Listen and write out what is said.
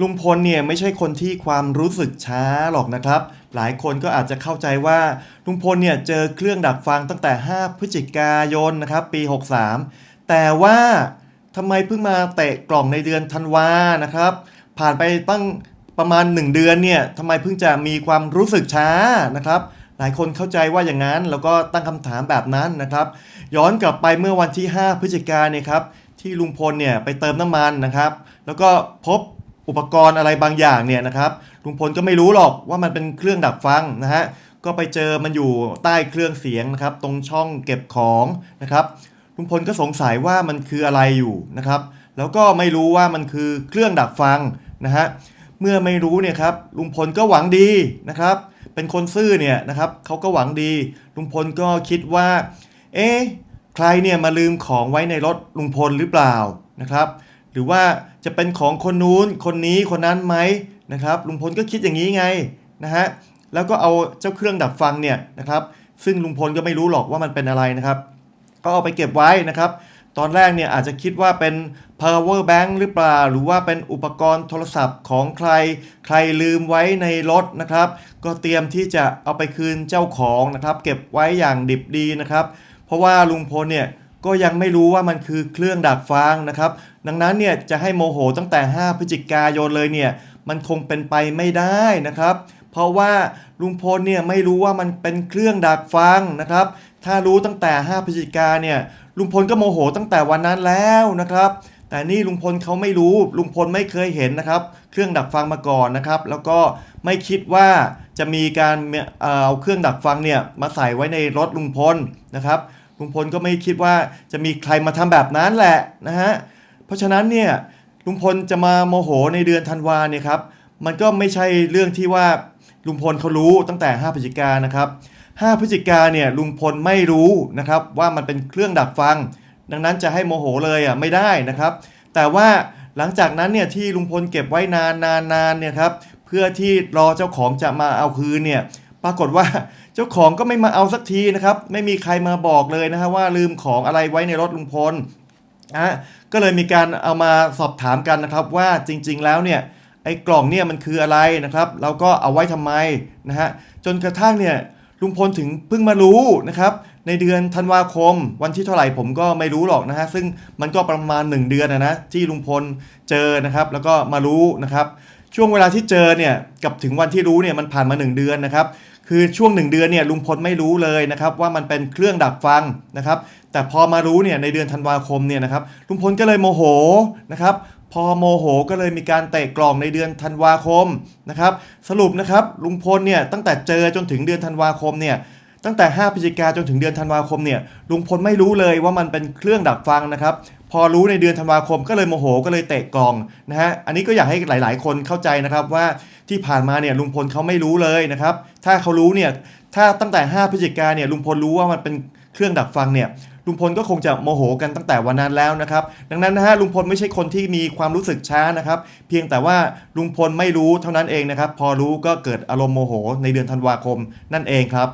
ลุงพลเนี่ยไม่ใช่คนที่ความรู้สึกช้าหรอกนะครับ หลายคนก็อาจจะเข้าใจว่าลุงพลเนี่ยเจอเครื่องดักฟังตั้งแต่ 5 พฤศจิกายนนะครับปี 63 แต่ว่าทำไมเพิ่งมาเตะกล่องในเดือนธันวานะครับ ผ่านไปตั้งประมาณ 1 เดือนเนี่ยทำไมเพิ่งจะมีความรู้สึกช้านะครับ หลายคนเข้าใจว่าอย่างนั้น แล้วก็ตั้งคำถามแบบนั้นนะครับ ย้อนกลับไปเมื่อวันที่ 5 พฤศจิกายนเนี่ยครับที่ลุงพลเนี่ยไปเติมน้ำมันนะครับ แล้วก็พบ อุปกรณ์อะไรบางอย่างเนี่ยนะครับลุงพลก็ไม่รู้หรอกว่ามันเป็นเครื่องดักฟังนะฮะก็ไปเจอมันอยู่ใต้เครื่องเสียงนะครับ ตรงช่องเก็บของนะครับลุงพลก็สงสัยว่ามันคืออะไรอยู่นะครับ แล้วก็ไม่รู้ว่ามันคือเครื่องดักฟังนะฮะเมื่อไม่รู้เนี่ยครับลุงพลก็หวังดีนะครับ เป็นคนซื่อเนี่ยนะครับเขาก็หวังดีลุงพลก็คิดว่า เอ๊ะใครเนี่ยมาลืมของไว้ในรถลุงพลหรือเปล่านะครับ หรือว่าจะเป็นของคนนู้นคนนี้คนนั้นไหมนะครับลุงพลก็คิดอย่างนี้ไงนะฮะแล้วก็เอาเจ้าเครื่องดักฟังเนี่ยนะครับ ซึ่งลุงพลก็ไม่รู้หรอกว่ามันเป็นอะไรนะครับ ก็เอาไปเก็บไว้นะครับ ตอนแรกเนี่ยอาจจะคิดว่าเป็น power bank หรือเปล่า หรือว่าเป็นอุปกรณ์โทรศัพท์ของใคร ใครลืมไว้ในรถนะครับ ก็เตรียมที่จะเอาไปคืนเจ้าของนะครับ เก็บไว้อย่างดิบดีนะครับ เพราะว่าลุงพลเนี่ย ก็ยังไม่รู้ว่ามันคือเครื่องดักฟังนะครับ ดังนั้นเนี่ยจะให้โมโหตั้งแต่ 5 พฤศจิกายนเลยเนี่ยมันคงเป็นไปไม่ได้นะครับ เพราะว่าลุงพลเนี่ยไม่รู้ว่ามันเป็นเครื่องดักฟังนะครับ ถ้ารู้ตั้งแต่ 5 พฤศจิกาเนี่ยลุงพลก็โมโหตั้งแต่วันนั้นแล้วนะครับ แต่นี่ลุงพลเขาไม่รู้ลุงพลไม่เคยเห็นนะครับ เครื่องดักฟังมาก่อนนะครับ แล้วก็ไม่คิดว่าจะมีการเออเอาเครื่องดักฟังเนี่ยมาใส่ไว้ในรถลุงพลนะครับ ลุงพลก็ไม่คิดว่าจะมีใครมาทำแบบนั้นแหละนะฮะ เพราะฉะนั้นเนี่ยลุงพลจะมาโมโหในเดือนธันวาเนี่ยครับ มันก็ไม่ใช่เรื่องที่ว่าลุงพลเขารู้ตั้งแต่ 5พฤศจิกานะครับ5พฤศจิกาเนี่ยลุงพลไม่รู้นะครับว่ามันเป็นเครื่องดักฟัง ดังนั้นจะให้โมโหเลยอะไม่ได้นะครับ แต่ว่าหลังจากนั้นเนี่ยที่ลุงพลเก็บไว้นานนานนานเนี่ยครับเพื่อที่รอเจ้าของจะมาเอาคืนเนี่ย ปรากฏว่าเจ้าของก็ไม่มาเอาสักทีนะครับ ไม่มีใครมาบอกเลยนะฮะว่าลืมของอะไรไว้ในรถลุงพลนะก็เลยมีการเอามาสอบถามกันนะครับว่าจริง ๆ แล้วเนี่ยไอ้กล่องเนี่ยมันคืออะไรนะครับเราก็เอาไว้ทำไมนะฮะจนกระทั่งเนี่ยลุงพลถึงเพิ่งมารู้นะครับ ในเดือนธันวาคม วันที่เท่าไหร่ผมก็ไม่รู้หรอกนะฮะซึ่งมันก็ประมาณ 1 เดือนนะนะที่ลุงพลเจอนะครับ แล้วก็มารู้นะครับ ช่วงเวลาที่เจอเนี่ยกับถึงวันที่รู้เนี่ยมันผ่านมา 1 เดือนนะครับ คือช่วง1เดือนเนี่ยลุงพลไม่รู้เลยนะครับว่ามันเป็นเครื่องดักฟังนะครับ แต่พอมารู้เนี่ยในเดือนธันวาคมเนี่ยนะครับลุงพลก็เลยโมโหนะครับพอโมโหก็เลยมีการเตะกล่องในเดือนธันวาคมนะครับสรุปนะครับลุงพลเนี่ยตั้งแต่เจอจนถึงเดือนธันวาคมเนี่ยตั้งแต่ 5 พฤศจิกาจนถึงเดือนธันวาคมเนี่ยลุงพลไม่รู้เลยว่ามันเป็นเครื่องดักฟังนะครับพอรู้ในเดือนธันวาคมก็เลยโมโหก็เลยเตะกล่องนะฮะอันนี้ก็อยากให้หลาย ๆ คนเข้าใจนะครับว่า ที่ผ่านมาเนี่ยลุงพลเขาไม่รู้เลยนะครับ ถ้าเขารู้เนี่ยถ้าตั้งแต่ 5พฤศจิกาเนี่ยลุงพลรู้ว่ามันเป็นเครื่องดักฟังเนี่ยลุงพลก็คงจะโมโหกันตั้งแต่วันนั้นแล้วนะครับ ดังนั้นนะฮะลุงพลไม่ใช่คนที่มีความรู้สึกช้านะครับ เพียงแต่ว่าลุงพลไม่รู้เท่านั้นเองนะครับ พอรู้ก็เกิดอารมณ์โมโหในเดือนธันวาคมนั่นเองครับ